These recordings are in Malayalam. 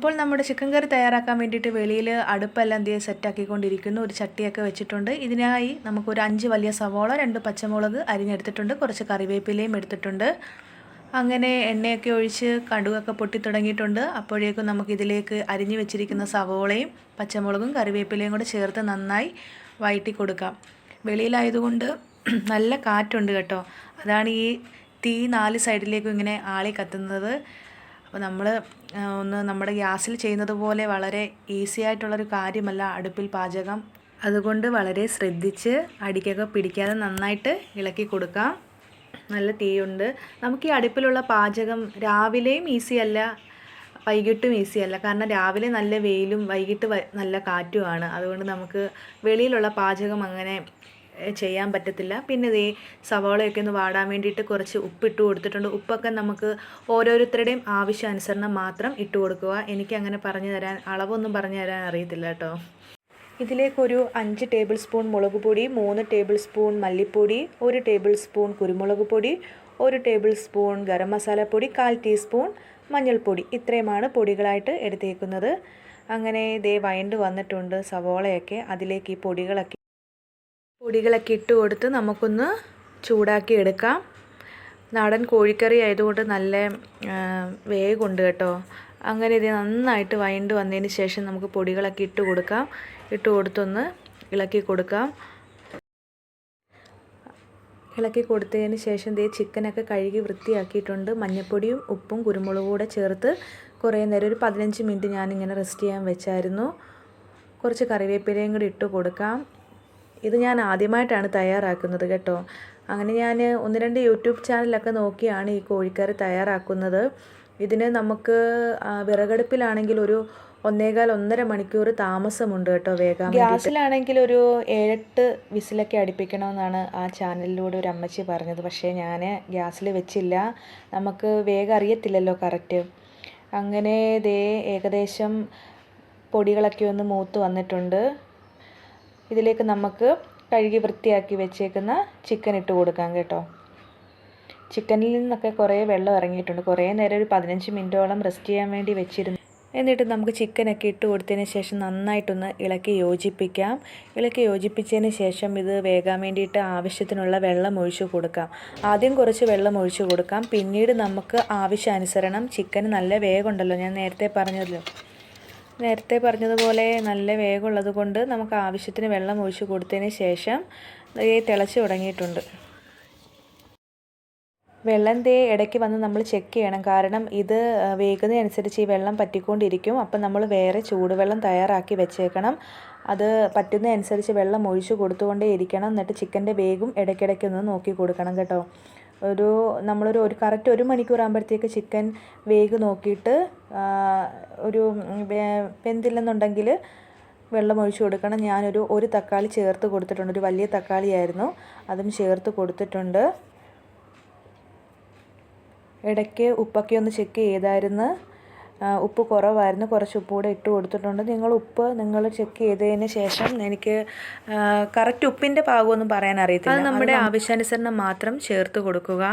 അപ്പോൾ നമ്മുടെ ചിക്കൻ കറി തയ്യാറാക്കാൻ വേണ്ടിയിട്ട് വെളിയിൽ അടുപ്പെല്ലാം എന്ത് ചെയ്യുക സെറ്റാക്കിക്കൊണ്ടിരിക്കുന്നു. ഒരു ചട്ടിയൊക്കെ വെച്ചിട്ടുണ്ട്. ഇതിനായി നമുക്കൊരു അഞ്ച് വലിയ സവോള രണ്ട് പച്ചമുളക് അരിഞ്ഞെടുത്തിട്ടുണ്ട്. കുറച്ച് കറിവേപ്പിലയും എടുത്തിട്ടുണ്ട്. അങ്ങനെ എണ്ണയൊക്കെ ഒഴിച്ച് കടുകൊക്കെ പൊട്ടി തുടങ്ങിയിട്ടുണ്ട്. അപ്പോഴേക്കും നമുക്കിതിലേക്ക് അരിഞ്ഞു വെച്ചിരിക്കുന്ന സവോളയും പച്ചമുളകും കറിവേപ്പിലയും കൂടെ ചേർത്ത് നന്നായി വഴറ്റി കൊടുക്കാം. വെളിയിലായതുകൊണ്ട് നല്ല കാറ്റുണ്ട് കേട്ടോ. അതാണ് ഈ തീ നാല് സൈഡിലേക്കും ഇങ്ങനെ ആളി കത്തുന്നത്. അപ്പോൾ നമ്മൾ ഒന്ന് നമ്മുടെ ഗ്യാസിൽ ചെയ്യുന്നത് പോലെ വളരെ ഈസി ആയിട്ടുള്ളൊരു കാര്യമല്ല അടുപ്പിൽ പാചകം. അതുകൊണ്ട് വളരെ ശ്രദ്ധിച്ച് അടിക്കൊക്കെ പിടിക്കാതെ നന്നായിട്ട് ഇളക്കി കൊടുക്കാം. നല്ല തീയുണ്ട്. നമുക്ക് ഈ അടുപ്പിലുള്ള പാചകം രാവിലെയും ഈസി അല്ല വൈകിട്ടും ഈസി അല്ല. കാരണം രാവിലെ നല്ല വെയിലും വൈകിട്ട് നല്ല കാറ്റുമാണ് അതുകൊണ്ട് നമുക്ക് വെളിയിലുള്ള പാചകം അങ്ങനെ ചെയ്യാൻ പറ്റത്തില്ല. പിന്നെ ഇതേ സവാളയൊക്കെ ഒന്ന് വാടാൻ വേണ്ടിയിട്ട് കുറച്ച് ഉപ്പിട്ട് കൊടുത്തിട്ടുണ്ട്. ഉപ്പൊക്കെ നമുക്ക് ഓരോരുത്തരുടെയും ആവശ്യാനുസരണം മാത്രം ഇട്ട് കൊടുക്കുക. എനിക്ക് അങ്ങനെ പറഞ്ഞു തരാൻ അളവൊന്നും പറഞ്ഞു തരാൻ അറിയത്തില്ല കേട്ടോ. ഇതിലേക്കൊരു അഞ്ച് ടേബിൾ സ്പൂൺ മുളക് പൊടി മൂന്ന് ടേബിൾ സ്പൂൺ മല്ലിപ്പൊടി ഒരു ടേബിൾ സ്പൂൺ കുരുമുളക് പൊടി ഒരു ടേബിൾ സ്പൂൺ ഗരം മസാലപ്പൊടി കാൽ ടീസ്പൂൺ മഞ്ഞൾപ്പൊടി. ഇത്രയുമാണ് പൊടികളായിട്ട് എടുത്തേക്കുന്നത്. അങ്ങനെ ഇതേ വയണ്ട് വന്നിട്ടുണ്ട് സവോളയൊക്കെ. അതിലേക്ക് ഈ പൊടികളൊക്കെ പൊടികളൊക്കെ ഇട്ട് കൊടുത്ത് നമുക്കൊന്ന് ചൂടാക്കി എടുക്കാം. നാടൻ കോഴിക്കറി ആയതുകൊണ്ട് നല്ല വേഗമുണ്ട് കേട്ടോ. അങ്ങനെ ഇത് നന്നായിട്ട് വയണ്ട് വന്നതിന് ശേഷം നമുക്ക് പൊടികളൊക്കെ ഇട്ട് കൊടുക്കാം. ഇട്ട് കൊടുത്തൊന്ന് ഇളക്കി കൊടുക്കാം. ഇളക്കി കൊടുത്തതിന് ശേഷം ദേ ചിക്കനൊക്കെ കഴുകി വൃത്തിയാക്കിയിട്ടുണ്ട്. മഞ്ഞൾപ്പൊടിയും ഉപ്പും കുരുമുളകും കൂടെ ചേർത്ത് കുറേ നേരം ഒരു പതിനഞ്ച് മിനിറ്റ് ഞാനിങ്ങനെ റെസ്റ്റ് ചെയ്യാൻ വെച്ചായിരുന്നു. കുറച്ച് കറിവേപ്പിലയും കൂടി ഇട്ട് കൊടുക്കാം. ഇത് ഞാൻ ആദ്യമായിട്ടാണ് തയ്യാറാക്കുന്നത് കേട്ടോ. അങ്ങനെ ഞാൻ ഒന്ന് രണ്ട് യൂട്യൂബ് ചാനലൊക്കെ നോക്കിയാണ് ഈ കോഴിക്കറി തയ്യാറാക്കുന്നത്. ഇതിന് നമുക്ക് വിറകടുപ്പിലാണെങ്കിൽ ഒരു ഒന്നേകാൽ ഒന്നര മണിക്കൂർ താമസമുണ്ട് കേട്ടോ വേഗം. ഗ്യാസിലാണെങ്കിൽ ഒരു ഏഴെട്ട് വിസിലൊക്കെ അടുപ്പിക്കണമെന്നാണ് ആ ചാനലിലൂടെ ഒരു അമ്മച്ചി പറഞ്ഞത്. പക്ഷേ ഞാൻ ഗ്യാസിൽ വെച്ചില്ല. നമുക്ക് വേഗം അറിയത്തില്ലല്ലോ കറക്റ്റ്. അങ്ങനെ ദേ ഏകദേശം പൊടികളൊക്കെ ഒന്ന് മൂത്ത് വന്നിട്ടുണ്ട്. ഇതിലേക്ക് നമുക്ക് കഴുകി വൃത്തിയാക്കി വെച്ചേക്കുന്ന ചിക്കൻ ഇട്ട് കൊടുക്കാം കേട്ടോ. ചിക്കനിൽ നിന്നൊക്കെ കുറേ വെള്ളം ഇറങ്ങിയിട്ടുണ്ട്. കുറേ നേരം ഒരു പതിനഞ്ച് മിനിറ്റോളം റെസ്റ്റ് ചെയ്യാൻ വേണ്ടി വെച്ചിരുന്നു. എന്നിട്ട് നമുക്ക് ചിക്കനൊക്കെ ഇട്ട് കൊടുത്തതിന് ശേഷം നന്നായിട്ടൊന്ന് ഇളക്കി യോജിപ്പിക്കാം. ഇളക്കി യോജിപ്പിച്ചതിന് ശേഷം ഇത് വേകാൻ വേണ്ടിയിട്ട് ആവശ്യത്തിനുള്ള വെള്ളം ഒഴിച്ചു കൊടുക്കാം. ആദ്യം കുറച്ച് വെള്ളം ഒഴിച്ചു കൊടുക്കാം. പിന്നീട് നമുക്ക് ആവശ്യാനുസരണം ചിക്കൻ നല്ല വേഗമുണ്ടല്ലോ ഞാൻ നേരത്തെ പറഞ്ഞല്ലോ. നേരത്തെ പറഞ്ഞതുപോലെ നല്ല വേഗമുള്ളത് കൊണ്ട് നമുക്ക് ആവശ്യത്തിന് വെള്ളം ഒഴിച്ച് കൊടുത്തതിന് ശേഷം തിളച്ച് തുടങ്ങിയിട്ടുണ്ട്. വെള്ളം തേ ഇടയ്ക്ക് വന്ന് നമ്മൾ ചെക്ക് ചെയ്യണം. കാരണം ഇത് വേകുന്നതനുസരിച്ച് ഈ വെള്ളം പറ്റിക്കൊണ്ടിരിക്കും. അപ്പം നമ്മൾ വേറെ ചൂടുവെള്ളം തയ്യാറാക്കി വെച്ചേക്കണം. അത് പറ്റുന്നതനുസരിച്ച് വെള്ളം ഒഴിച്ചു കൊടുത്തുകൊണ്ടേ ഇരിക്കണം എന്നിട്ട് ചിക്കന്റെ വേഗം ഇടയ്ക്കിടയ്ക്ക് ഒന്ന് നോക്കി കൊടുക്കണം കേട്ടോ. ഒരു നമ്മളൊരു ഒരു കറക്റ്റ് ഒരു മണിക്കൂർ ആകുമ്പോഴത്തേക്ക് ചിക്കൻ വേഗ് നോക്കിയിട്ട് ഒരു വെന്തില്ലെന്നുണ്ടെങ്കിൽ വെള്ളം ഒഴിച്ച് കൊടുക്കണം. ഞാനൊരു ഒരു തക്കാളി ചേർത്ത് കൊടുത്തിട്ടുണ്ട്. ഒരു വലിയ തക്കാളിയായിരുന്നു. അതും ചേർത്ത് കൊടുത്തിട്ടുണ്ട്. ഇടയ്ക്ക് ഉപ്പൊക്കെ ഒന്ന് ചെക്ക് ചെയ്തായിരുന്നു. ഉപ്പ് കുറവായിരുന്നു. കുറച്ച് ഉപ്പ് കൂടെ ഇട്ട് കൊടുത്തിട്ടുണ്ട്. നിങ്ങൾ ഉപ്പ് നിങ്ങൾ ചെക്ക് ചെയ്തതിന് ശേഷം എനിക്ക് കറക്റ്റ് ഉപ്പിന്റെ പാകമൊന്നും പറയാൻ അറിയത്തില്ല. അത് നമ്മുടെ ആവശ്യാനുസരണം മാത്രം ചേർത്ത് കൊടുക്കുക.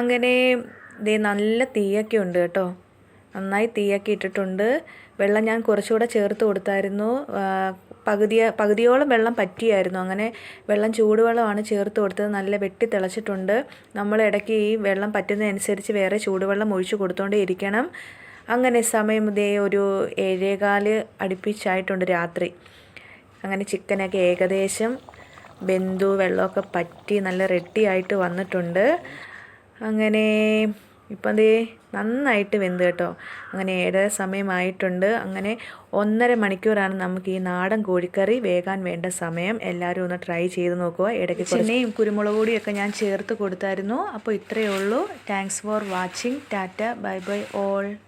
അങ്ങനെ ദേ നല്ല തീയൊക്കെ ഉണ്ട് കേട്ടോ. നന്നായി തീയൊക്കെ ഇട്ടിട്ടുണ്ട്. വെള്ളം ഞാൻ കുറച്ചുകൂടെ ചേർത്ത് കൊടുത്തായിരുന്നു. പകുതി പകുതിയോളം വെള്ളം പറ്റിയായിരുന്നു. അങ്ങനെ വെള്ളം ചൂടുവെള്ളമാണ് ചേർത്ത് കൊടുത്തത്. നല്ല വെട്ടി തിളച്ചിട്ടുണ്ട്. നമ്മൾ ഇടയ്ക്ക് ഈ വെള്ളം പറ്റുന്നതനുസരിച്ച് വേറെ ചൂടുവെള്ളം ഒഴിച്ചു കൊടുത്തോണ്ടേ ഇരിക്കണം. അങ്ങനെ സമയം ഇതേ ഒരു ഏഴേകാൽ അടുപ്പിച്ചായിട്ടുണ്ട് രാത്രി. അങ്ങനെ ചിക്കനൊക്കെ ഏകദേശം ബന്ധു വെള്ളമൊക്കെ പറ്റി നല്ല റെഡിയായിട്ട് വന്നിട്ടുണ്ട്. അങ്ങനെ ഇപ്പം ദേ നന്നായിട്ട് വെന്ത് കേട്ടോ. അങ്ങനെ ഏഴര സമയമായിട്ടുണ്ട്. അങ്ങനെ ഒന്നര മണിക്കൂറാണ് നമുക്ക് ഈ നാടൻ കോഴിക്കറി വേകാൻ വേണ്ട സമയം. എല്ലാവരും ഒന്ന് ട്രൈ ചെയ്ത് നോക്കുക. ഇടയ്ക്ക് ചെന്നൈയും കുരുമുളക് പൊടിയൊക്കെ ഞാൻ ചേർത്ത് കൊടുത്തായിരുന്നു. അപ്പോൾ ഇത്രയേ ഉള്ളൂ. Thanks for watching tata bye bye all